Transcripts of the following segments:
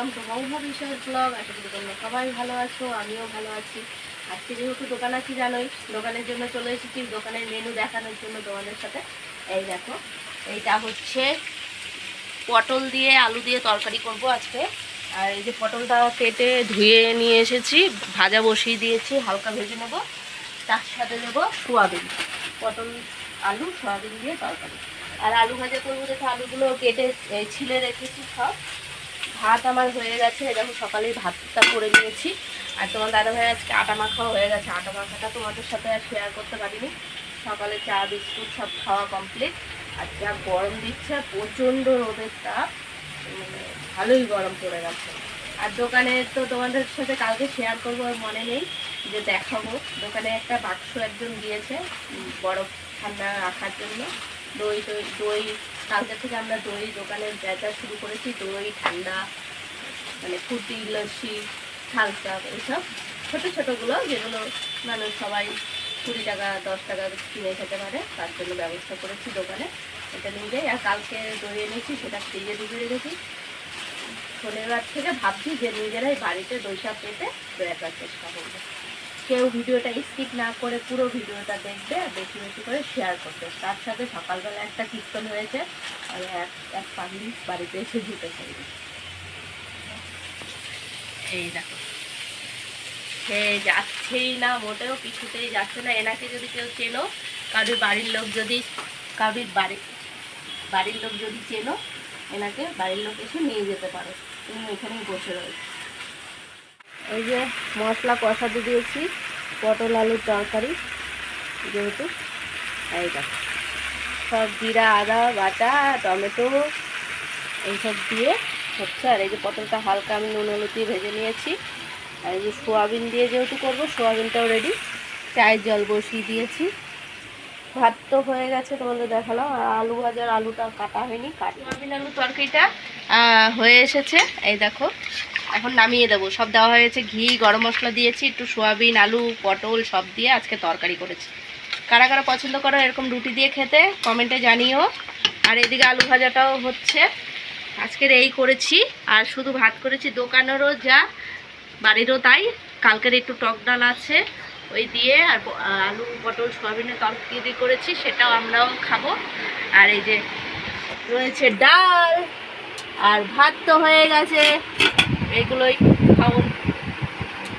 Welcome to মৌভা বিষয় blog আশা করি তোমরা সবাই ভালো আছো, আমিও ভালো আছি। আজকে যেহেতু দোকান আছি জানোই, দোকানের জন্য চলে এসেছি। দোকানের মেনু দেখানোর জন্য তোমাদের সাথে। এই দেখো, এইটা হচ্ছে পটল দিয়ে আলু দিয়ে তরকারি করব আজকে। আর এই যে পটলটা কেটে ধুয়ে নিয়ে এসেছি, ভাজা বসিয়ে দিয়েছি, হালকা ভেজে নেব। তার সাথে দেবো সোয়াবিন, পটল, আলু, সোয়াবিন দিয়ে তরকারি। আর আলু ভাজা করব দেখো, আলুগুলো কেটে ছিলে রেখেছি সব। ভাত আমার হয়ে গেছে। দেখো সকালেই ভাতটা করে নিয়েছি। আর তোমার দাদা ভাই আজকে আটা মাখা হয়ে গেছে। আটা মাখাটা তোমাদের সাথে আর শেয়ার করতে পারিনি। সকালে চা, বিস্কুট সব খাওয়া কমপ্লিট আর যা গরম দিচ্ছে, প্রচণ্ড রোদের তাপ। মানে ভালোই গরম পড়ে গেছে। আর দোকানে তো তোমাদের সাথে কালকে শেয়ার করব মনে নেই যে দেখাবো। দোকানে একটা বাক্স একজন দিয়েছে বরফ ঠান্ডা রাখার জন্য। দই দই কালকে থেকে আমরা দই দোকানে বেচা শুরু করেছি, দই, ঠান্ডা মানে ফুটি লস্যি হালকা এইসব ছোটো ছোটোগুলো যেগুলো মানে সবাই কুড়ি টাকা, দশ টাকা কিনে খেতে পারে, তার জন্য ব্যবস্থা করেছি দোকানে, এটা নিয়ে যাই। আর কালকে দই এনেছি, সেটা ফ্রিজে ঢুকে রেখেছি। শনিবার থেকে ভাবছি যে নিজেরাই বাড়িতে দইসা পেতে করার চেষ্টা করব। কেউ ভিডিওটা স্কিপ না করে পুরো ভিডিওটা দেখবে আর বেশি বেশি করে শেয়ার করবে। তার সাথে সকালবেলা একটা কীর্তন হয়েছে, আর এক এক পাগলি বাড়িতে এসে করবে এই দেখো। সে যাচ্ছেই না, মোটেও কিছুতেই যাচ্ছে না। এনাকে যদি কেউ চেনো, কারোর বাড়ির লোক যদি, কারোর বাড়ি, বাড়ির লোক যদি চেনো, এনাকে বাড়ির লোক এসে নিয়ে যেতে পারো। তুমি এখানেই বসে রয়েছে। এই যে মশলা কষাতে দিয়েছি, পটল আলুর তরকারি যেহেতু। এই দেখো, সব জিরা, আদা, বাটা, টমেটো এইসব দিয়ে হচ্ছে। আর এই যে পটলটা হালকা আমি নুন, হলুদ দিয়ে ভেজে নিয়েছি। আর এই যে সোয়াবিন দিয়ে যেহেতু করব, সোয়াবিনটাও রেডি চায়ের জল বসিয়ে দিয়েছি। ভাত তো হয়ে গেছে, তোমাদের দেখালাম। আর আলু ভাজার আলুটা কাটা হয়নি কাটি আলু তরকারিটা হয়ে এসেছে। এই দেখো এখন নামিয়ে দেবো। সব দেওয়া হয়েছে, ঘি, গরম মশলা দিয়েছি, একটু সোয়াবিন, আলু, পটল সব দিয়ে আজকে তরকারি করেছি। কারা কারা পছন্দ করো এরকম রুটি দিয়ে খেতে, কমেন্টে জানিও। আর এদিকে আলু ভাজাটাও হচ্ছে। আজকের এই করেছি, আর শুধু ভাত করেছি, দোকানেরও যা, বাড়িরও তাই। কালকের একটু টক ডাল আছে, ওই দিয়ে আর আলু, পটল, সোয়াবিনের তরকারি করেছি, সেটাও আমরাও খাব। আর এই যে রয়েছে ডাল, আর ভাত তো হয়ে গেছে। এগুলোই খাব।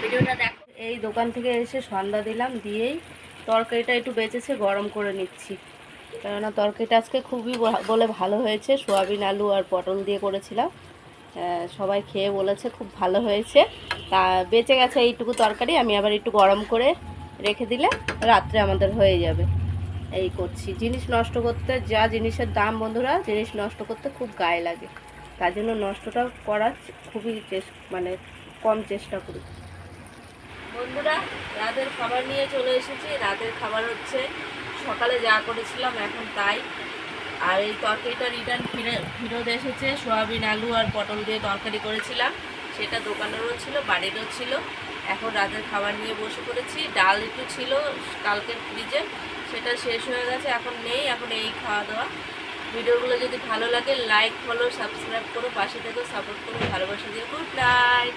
ভিডিওটা দেখো। এই দোকান থেকে এসে সন্ধ্যা দিলাম, দিয়েই তরকারিটা একটু বেঁচেছে, গরম করে নিচ্ছি। কেননা তরকারিটা আজকে খুবই বলে ভালো হয়েছে। সোয়াবিন, আলু আর পটল দিয়ে করেছিলাম। সবাই খেয়ে বলেছে খুব ভালো হয়েছে। তা বেঁচে গেছে এইটুকু তরকারি। আমি আবার একটু গরম করে রেখে দিলে রাত্রে আমাদের হয়ে যাবে। এই করছি। জিনিস নষ্ট করতে, যা জিনিসের দাম বন্ধুরা, জিনিস নষ্ট করতে খুব গায়ে লাগে। তার জন্য নষ্টটা করার খুবই মানে কম চেষ্টা করি। বন্ধুরা, রাতের খাবার নিয়ে চলে এসেছি। রাতের খাবার হচ্ছে, সকালে যা করেছিলাম এখন তাই। আর এই তরকারিটা রিটার্ন ফিরে, ফিরত এসেছে। সোয়াবিন, আলু আর পটল দিয়ে তরকারি করেছিলাম। সেটা দোকানেরও ছিল, বাড়িরও ছিল। এখন রাতের খাবার নিয়ে বসে পড়েছি। ডাল একটু ছিল, কালকের ফ্রিজে সেটা শেষ হয়ে গেছে, এখন নেই। এখন এই খাওয়া দাওয়া ভিডিওগুলো যদি ভালো লাগে লাইক ফলো সাবস্ক্রাইব করো, পাশে থেকে সাপোর্ট করো, ভালোবাসা দিয়ে গুড নাইট